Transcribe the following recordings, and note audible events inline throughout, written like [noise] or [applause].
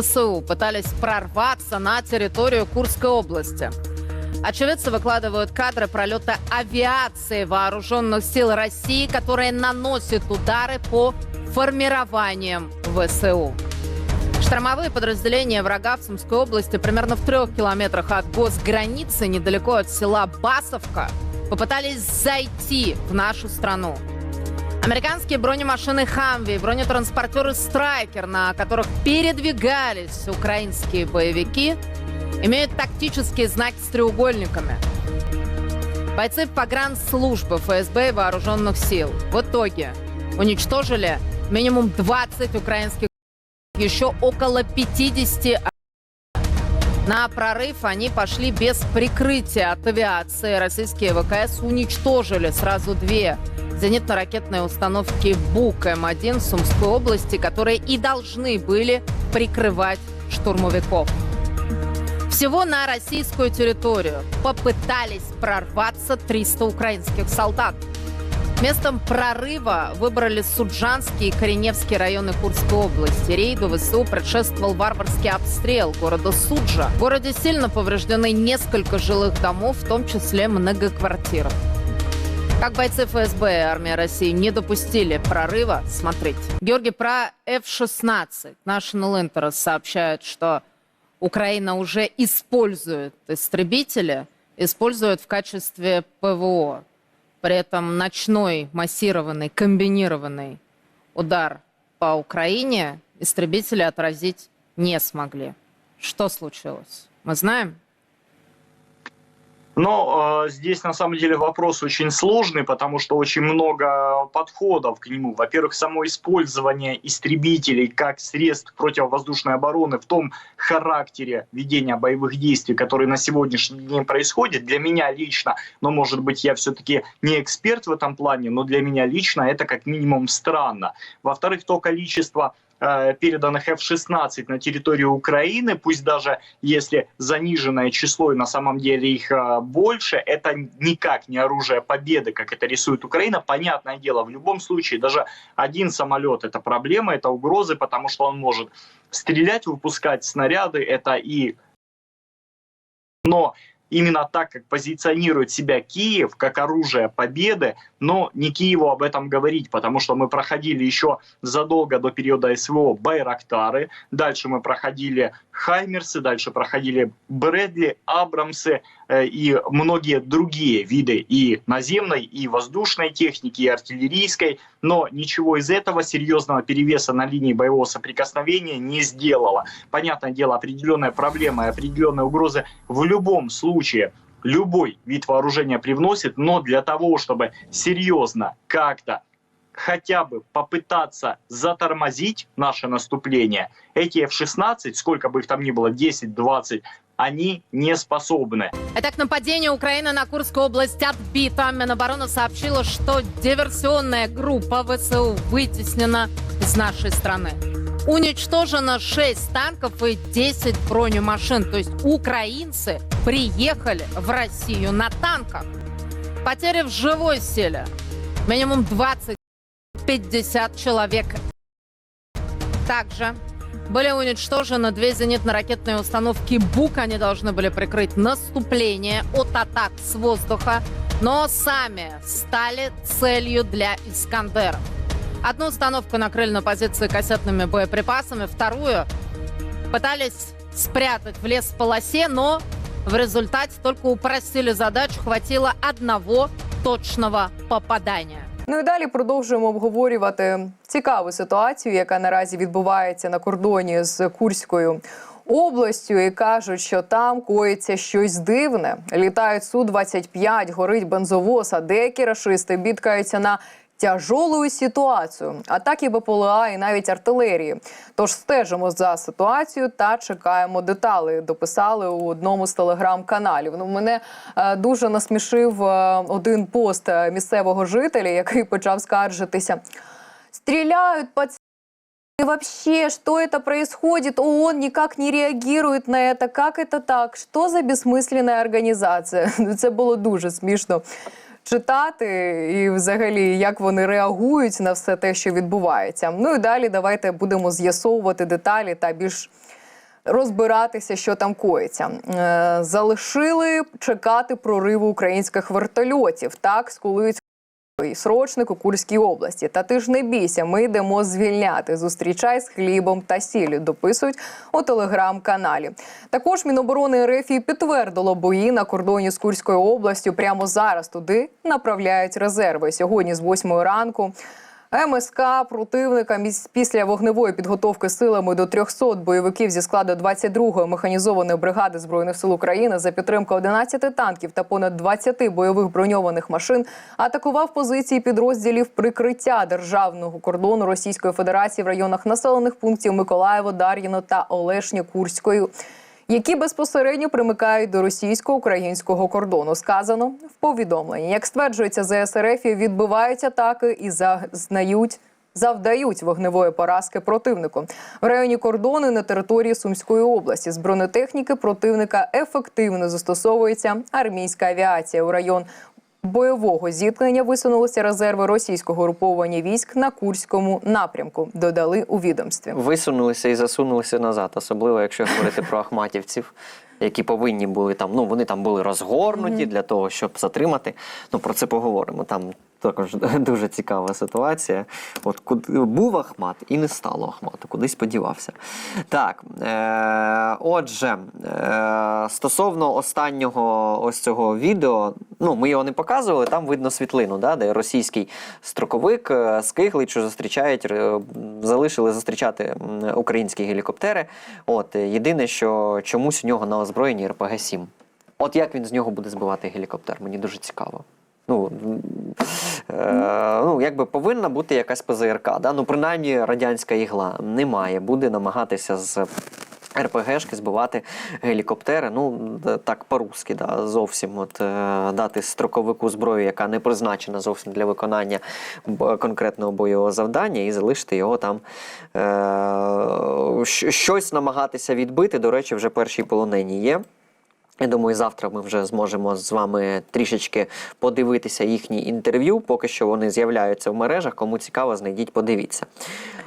ВСУ пытались прорваться на территорию Курской области. Очевидцы выкладывают кадры пролета авиации вооруженных сил России, которые наносят удары по формированиям ВСУ. Штормовые подразделения врага в Сумской области примерно в трех километрах от госграницы, недалеко от села Басовка, попытались зайти в нашу страну. Американские бронемашины «Хамви» бронетранспортеры «Страйкер», на которых передвигались украинские боевики, имеют тактические знаки с треугольниками. Бойцы погранслужбы ФСБ и вооруженных сил в итоге уничтожили минимум 20 украинских, еще около 50 на прорыв они пошли без прикрытия от авиации. Российские ВКС уничтожили сразу две зенитно-ракетные установки БУК-М1 в Сумской области, которые и должны были прикрывать штурмовиков. Всего на российскую территорию попытались прорваться 300 украинских солдат. Местом прорыва выбрали Суджанский и Кореневский районы Курской области. Рейду ВСУ предшествовал варварский обстрел города Суджа. В городе сильно повреждены несколько жилых домов, в том числе многоквартирных. Как бойцы ФСБ и армия России не допустили прорыва, смотрите. Георгий, про F-16. National Interest сообщает, что Украина уже использует истребители, использует в качестве ПВО. При этом ночной массированный, комбинированный удар по Украине истребители отразить не смогли. Что случилось? Мы знаем? Но э, здесь на самом деле вопрос очень сложный, потому что очень много подходов к нему. Во-первых, само использование истребителей как средств противовоздушной обороны в том характере ведения боевых действий, который на сегодняшний день происходит, для меня лично, но может быть я все-таки не эксперт в этом плане, но для меня лично это как минимум странно. Во-вторых, то количество переданных F-16 на территорию Украины, пусть даже если заниженное число и на самом деле их э, больше, это никак не оружие победы, как это рисует Украина. Понятное дело, в любом случае даже один самолет это проблема, это угрозы, потому что он может стрелять, выпускать снаряды, это и... Но именно так, как позиционирует себя Киев, как оружие победы, но не Киеву об этом говорить, потому что мы проходили еще задолго до периода СВО Байрактары, дальше мы проходили Хаймерсы, дальше проходили Брэдли, Абрамсы и многие другие виды и наземной, и воздушной техники, и артиллерийской, но ничего из этого серьезного перевеса на линии боевого соприкосновения не сделало. Понятное дело, определенная проблема и определенные угрозы в любом случае любой вид вооружения привносит, но для того, чтобы серьезно как-то хотя бы попытаться затормозить наше наступление, эти F-16, сколько бы их там ни было, 10-20, они не способны. Итак, нападение Украины на Курскую область отбито. Минобороны сообщила, что диверсионная группа ВСУ вытеснена из нашей страны. Уничтожено 6 танков и 10 бронемашин. То есть украинцы приехали в Россию на танках. Потери в живой силе. Минимум 20-50 человек. Также были уничтожены две зенитно-ракетные установки БУК. Они должны были прикрыть наступление от атак с воздуха, но сами стали целью для «Искандеров». Одну установку накрыли на позиции кассетными боеприпасами, вторую пытались спрятать в лес-полосе, но в результате только упростили задачу, хватило одного точного попадания. Ну і далі продовжуємо обговорювати цікаву ситуацію, яка наразі відбувається на кордоні з Курською областю. І кажуть, що там коїться щось дивне. Літають су 25 горить бензовоз, а деякі рашисти бідкаються на Тяжолою ситуацію, атаки БПЛА і навіть артилерії. Тож стежимо за ситуацією та чекаємо деталі. Дописали у одному з телеграм-каналів. Ну мене е, дуже насмішив е, один пост е, місцевого жителя, який почав скаржитися. Стріляють пацани. И вообще, что это происходит? ООН никак не реагирует на это. Как это так? Что за бессмысленная організація? [laughs] Це було дуже смішно читати, і взагалі, як вони реагують на все те, що відбувається. Ну і далі давайте будемо з'ясовувати деталі та більш розбиратися, що там коїться. Е, залишили чекати прориву українських вертольотів. Так скулують і срочник у Курській області. Та ти ж не бійся, ми йдемо звільняти. Зустрічай з хлібом та сіллю. Дописують у телеграм-каналі. Також Міноборони РФ підтвердило бої на кордоні з Курською областю. Прямо зараз туди направляють резерви. Сьогодні з 8 ранку. МСК противника після вогневої підготовки силами до 300 бойовиків зі складу 22-ї механізованої бригади збройних сил України за підтримки 11 танків та понад 20 бойових броньованих машин атакував позиції підрозділів прикриття державного кордону Російської Федерації в районах населених пунктів Миколаєво, Дар'їно та Олешні Курської які безпосередньо примикають до російсько-українського кордону. Сказано в повідомленні. Як стверджується ЗСРФ, відбивають атаки і зазнають. Завдають вогневої поразки противнику в районі кордону на території Сумської області. З бронетехніки противника ефективно застосовується армійська авіація. У район бойового зіткнення висунулися резерви російського груповання військ на Курському напрямку. Додали у відомстві. висунулися і засунулися назад, особливо якщо говорити про ахматівців, які повинні були там. Ну вони там були розгорнуті для того, щоб затримати. Ну про це поговоримо. Там також [laughs] дуже цікава ситуація. От куди був Ахмат і не стало Ахмату, кудись подівався. Так, е, отже, е, стосовно останнього ось цього відео, ну ми його не показували. Там видно світлину, да, де російський строковик е, з Кигличу зустрічають, е, залишили зустрічати українські гелікоптери. От е, єдине, що чомусь у нього на озброєнні РПГ 7 От як він з нього буде збивати гелікоптер? Мені дуже цікаво. Ну, е, ну, якби повинна бути якась ПЗРК, да? ну принаймні радянська ігла немає. Буде намагатися з РПГшки збивати гелікоптери. Ну, так по-русски, да, зовсім от, е, дати строковику зброю, яка не призначена зовсім для виконання конкретного бойового завдання, і залишити його там е, щось намагатися відбити. До речі, вже перші полонені є. Я думаю, завтра ми вже зможемо з вами трішечки подивитися їхні інтерв'ю. Поки що вони з'являються в мережах. Кому цікаво, знайдіть, подивіться.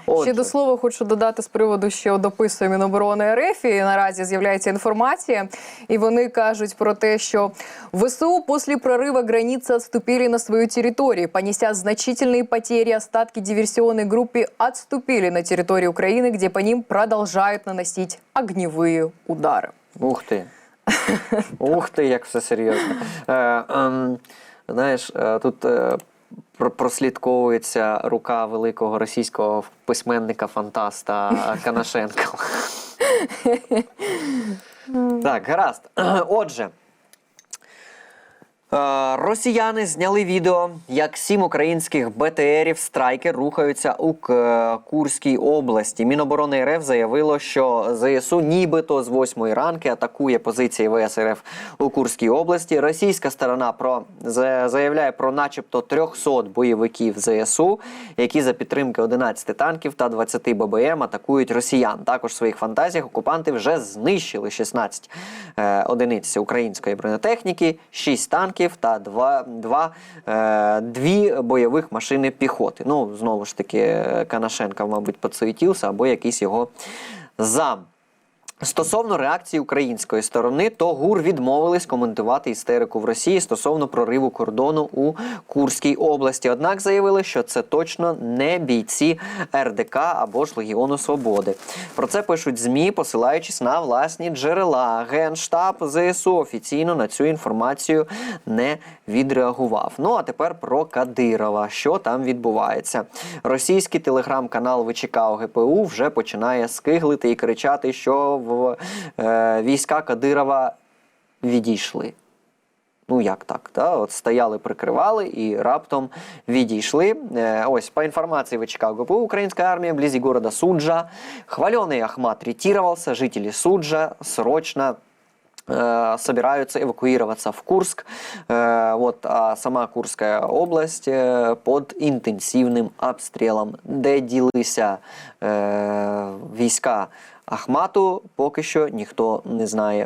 Ще Отже, до слова хочу додати з приводу, що дописує Міноборони РФ, і наразі з'являється інформація, і вони кажуть про те, що ВСУ після прориву границы отступили на свою территорию, понеся значительные потери, остатки диверсионной группы отступили на территорию Украины, где по ним продолжают наносить огневые удары. Ух ти. Ух ти, як все серйозно. Е, ем, знаєш, е, тут е, прослідковується рука великого російського письменника-фантаста Канашенка. [laughs] так, гаразд. Отже. Е, Росіяни зняли відео, як сім українських БТРів страйкер рухаються у Курській області. Міноборони РФ заявило, що ЗСУ нібито з 8 ранки атакує позиції ВС РФ у Курській області. Російська сторона про заявляє про начебто 300 бойовиків ЗСУ, які за підтримки 11 танків та 20 ББМ атакують росіян. Також в своїх фантазіях окупанти вже знищили 16 е, одиниць української бронетехніки, 6 танків та 2, 2, е, дві бойових машини піхоти. Ну, знову ж таки, е, Канашенка, мабуть, подсуетівся або якийсь його зам. Стосовно реакції української сторони, то ГУР відмовились коментувати істерику в Росії стосовно прориву кордону у Курській області. Однак заявили, що це точно не бійці РДК або ж Легіону Свободи. Про це пишуть ЗМІ, посилаючись на власні джерела. Генштаб ЗСУ офіційно на цю інформацію не відреагував. Ну а тепер про Кадирова. Що там відбувається? Російський телеграм-канал ВЧК ОГПУ вже починає скиглити і кричати, що в е, війська Кадирова відійшли. Ну як так? Та? От стояли, прикривали і раптом відійшли. Е, ось по информации ВЧК ГПУ, украинская армия вблизи города Суджа. Хваленый Ахмат ретировался, жители Суджа срочно э, собираются эвакуироваться в Курск. Э, вот, а сама Курская область э, под интенсивным обстрелом. Де ділися е, війська Ахмату, поки що ніхто не знає.